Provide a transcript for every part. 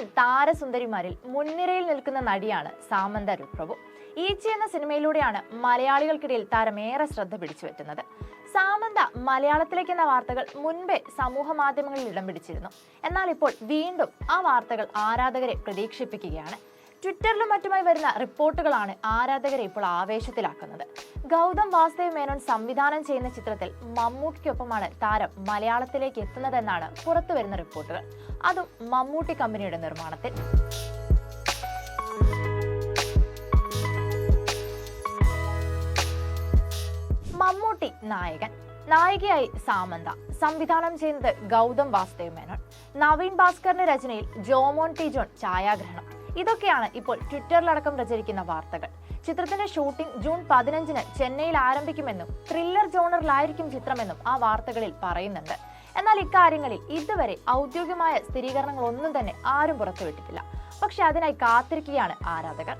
Indian താരസുന്ദരിമാരിൽ മുൻനിരയിൽ നിൽക്കുന്ന നടിയാണ് സാമന്ത രുപ്രഭു ഈച്ചി എന്ന സിനിമയിലൂടെയാണ് മലയാളികൾക്കിടയിൽ താരമേറെ ശ്രദ്ധ പിടിച്ചു പറ്റുന്നത് സാമന്ത മലയാളത്തിലേക്ക് എന്ന വാർത്തകൾ മുൻപേ സമൂഹ മാധ്യമങ്ങളിൽ ഇടം പിടിച്ചിരുന്നു. എന്നാൽ ഇപ്പോൾ വീണ്ടും ആ വാർത്തകൾ ആരാധകരെ പ്രതീക്ഷിപ്പിക്കുകയാണ്. ട്വിറ്ററിലും മറ്റുമായി വരുന്ന റിപ്പോർട്ടുകളാണ് ആരാധകരെ ഇപ്പോൾ ആവേശത്തിലാക്കുന്നത്. ഗൗതം വാസുദേവ് മേനോൻ സംവിധാനം ചെയ്യുന്ന ചിത്രത്തിൽ മമ്മൂട്ടിക്കൊപ്പമാണ് താരം മലയാളത്തിലേക്ക് എത്തുന്നതെന്നാണ് പുറത്തു വരുന്ന റിപ്പോർട്ടുകൾ. അതും മമ്മൂട്ടി കമ്പനിയുടെ നിർമ്മാണത്തിൽ. മമ്മൂട്ടി നായകൻ. നായികയായി സാമന്ത. സംവിധാനം ചെയ്യുന്നത് ഗൗതം വാസുദേവ് മേനോൻ. നവീൻ ഭാസ്കറിന്റെ രചനയിൽ ജോമോൻ ടി ജോൺ ഛായാഗ്രഹണം. ഇതൊക്കെയാണ് ഇപ്പോൾ ട്വിറ്ററിലടക്കം പ്രചരിക്കുന്ന വാർത്തകൾ. ചിത്രത്തിന്റെ ഷൂട്ടിംഗ് ജൂൺ പതിനഞ്ചിന് ചെന്നൈയിൽ ആരംഭിക്കുമെന്നും ത്രില്ലർ ജോണറിലായിരിക്കും ചിത്രമെന്നും ആ വാർത്തകളിൽ പറയുന്നുണ്ട്. എന്നാൽ ഇക്കാര്യങ്ങളിൽ ഇതുവരെ ഔദ്യോഗികമായ സ്ഥിരീകരണങ്ങളൊന്നും തന്നെ ആരും പുറത്തുവിട്ടിട്ടില്ല. പക്ഷെ അതിനായി കാത്തിരിക്കുകയാണ് ആരാധകർ.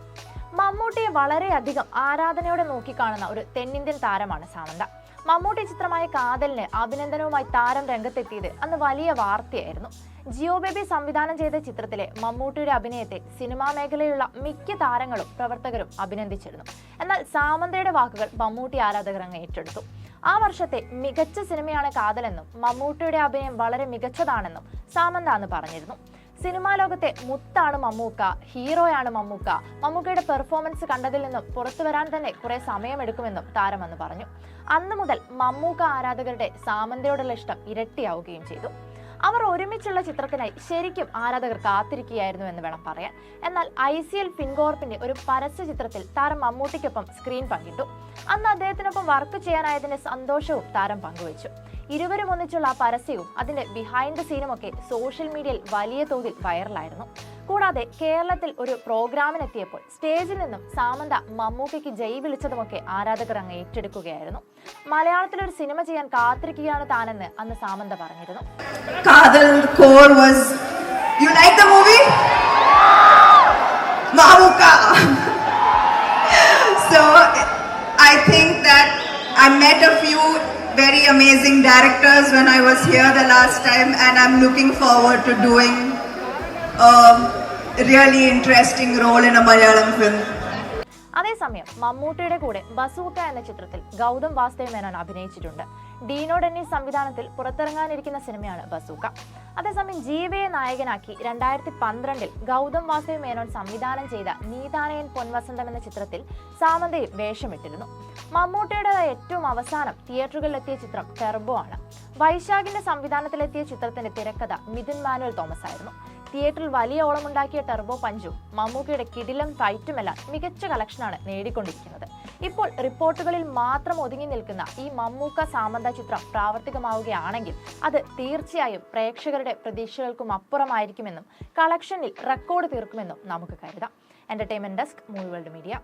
മമ്മൂട്ടിയെ വളരെയധികം ആരാധനയോടെ നോക്കിക്കാണുന്ന ഒരു തെന്നിന്ത്യൻ താരമാണ് സാമന്ത. മമ്മൂട്ടി ചിത്രമായ കാതലിന് അഭിനന്ദനവുമായി താരം രംഗത്തെത്തിയത് അന്ന് വലിയ വാർത്തയായിരുന്നു. ജിയോ ബേബി സംവിധാനം ചെയ്ത ചിത്രത്തിലെ മമ്മൂട്ടിയുടെ അഭിനയത്തെ സിനിമാ മേഖലയിലുള്ള മിക്ക താരങ്ങളും പ്രവർത്തകരും അഭിനന്ദിച്ചിരുന്നു. എന്നാൽ സാമന്തയുടെ വാക്കുകൾ മമ്മൂട്ടി ആരാധകർ അങ്ങ് ഏറ്റെടുത്തു. ആ വർഷത്തെ മികച്ച സിനിമയാണ് കാതലെന്നും മമ്മൂട്ടിയുടെ അഭിനയം വളരെ മികച്ചതാണെന്നും സാമന്ത അന്ന് പറഞ്ഞിരുന്നു. സിനിമാ ലോകത്തെ മുത്താണ് മമ്മൂക്ക ഹീറോയാണ് മമ്മൂക്ക. മമ്മൂക്കയുടെ പെർഫോമൻസ് കണ്ടതിൽ നിന്നും പുറത്തു വരാൻ തന്നെ കുറെ സമയമെടുക്കുമെന്നും താരം അന്ന് പറഞ്ഞു. അന്ന് മുതൽ മമ്മൂക്ക ആരാധകരുടെ സാമന്തയോടുള്ള ഇഷ്ടം ഇരട്ടിയാവുകയും ചെയ്തു. അവർ ഒരുമിച്ചുള്ള ചിത്രത്തിനായി ശരിക്കും ആരാധകർ കാത്തിരിക്കുകയായിരുന്നു എന്ന് വേണം പറയാൻ. എന്നാൽ ഐ സി എൽ ഫിൻകോർപ്പിന്റെ ഒരു പരസ്യ ചിത്രത്തിൽ താരം മമ്മൂട്ടിക്കൊപ്പം സ്ക്രീൻ പങ്കിട്ടു. അന്ന് അദ്ദേഹത്തിനൊപ്പം വർക്ക് ചെയ്യാനായതിന്റെ സന്തോഷവും താരം പങ്കുവച്ചു. ഇരുവരും ഒന്നിച്ചുള്ള പരസ്യവും അതിന്റെ ബിഹൈൻഡ് സീനും ഒക്കെ സോഷ്യൽ മീഡിയയിൽ വലിയ തോതിൽ വൈറലായിരുന്നു കൂടാതെ കേരളത്തിൽ ഒരു പ്രോഗ്രാമിനെത്തിയപ്പോൾ സ്റ്റേജിൽ നിന്നും സാമന്ത മമ്മൂക്കയ്ക്ക് ജയ് വിളിച്ചതുമൊക്കെ ആരാധകർ അങ്ങ് ഏറ്റെടുക്കുകയായിരുന്നു. മലയാളത്തിൽ ഒരു സിനിമ ചെയ്യാൻ കാത്തിരിക്കുകയാണ് താനെന്ന് അന്ന് സാമന്ത പറഞ്ഞിരുന്നു. Kadal core was you like the movie Mammookka. So I think that I few very amazing directors when I was here the last time, and I'm looking forward to doing a really interesting role in a Malayalam film. അതേസമയം മമ്മൂട്ടിയുടെ കൂടെ bazooka എന്ന ചിത്രത്തിൽ ഗൗതം വാസ്തവ മേനോൻ അഭിനയിച്ചിട്ടുണ്ട്. Dino Dennis സംവിധാനത്തിൽ പുറത്തിറങ്ങാനിരിക്കുന്ന സിനിമയാണ് bazooka അതേസമയം ജീവയെ നായകനാക്കി രണ്ടായിരത്തി പന്ത്രണ്ടിൽ ഗൗതം വാസുദേവ് മേനോൻ സംവിധാനം ചെയ്ത നീതാനയൻ പൊൻവസന്തം എന്ന ചിത്രത്തിൽ സാമന്തയും വേഷമിട്ടിരുന്നു. മമ്മൂട്ടിയുടെ ഏറ്റവും അവസാനം തിയേറ്ററുകളിലെത്തിയ ചിത്രം ടെർബോ ആണ്. വൈശാഖിന്റെ സംവിധാനത്തിലെത്തിയ ചിത്രത്തിന്റെ തിരക്കഥ മിഥുൻ മാനുവൽ തോമസ് ആയിരുന്നു തിയേറ്ററിൽ വലിയ ഓളമുണ്ടാക്കിയ ടെർബോ പഞ്ചു മമ്മൂക്കയുടെ കിടിലം ഫൈറ്റുമെല്ലാം മികച്ച കളക്ഷനാണ് നേടിക്കൊണ്ടിരിക്കുന്നത്. ഇപ്പോൾ റിപ്പോർട്ടുകളിൽ മാത്രം ഒതുങ്ങി നിൽക്കുന്ന ഈ മമ്മൂക്ക സാമന്ത ചിത്രം പ്രാവർത്തികമാവുകയാണെങ്കിൽ അത് തീർച്ചയായും പ്രേക്ഷകരുടെ പ്രതീക്ഷകൾക്കും അപ്പുറമായിരിക്കുമെന്നും കളക്ഷനിൽ റെക്കോർഡ് തീർക്കുമെന്നും നമുക്ക് കരുതാം. Entertainment desk movie world media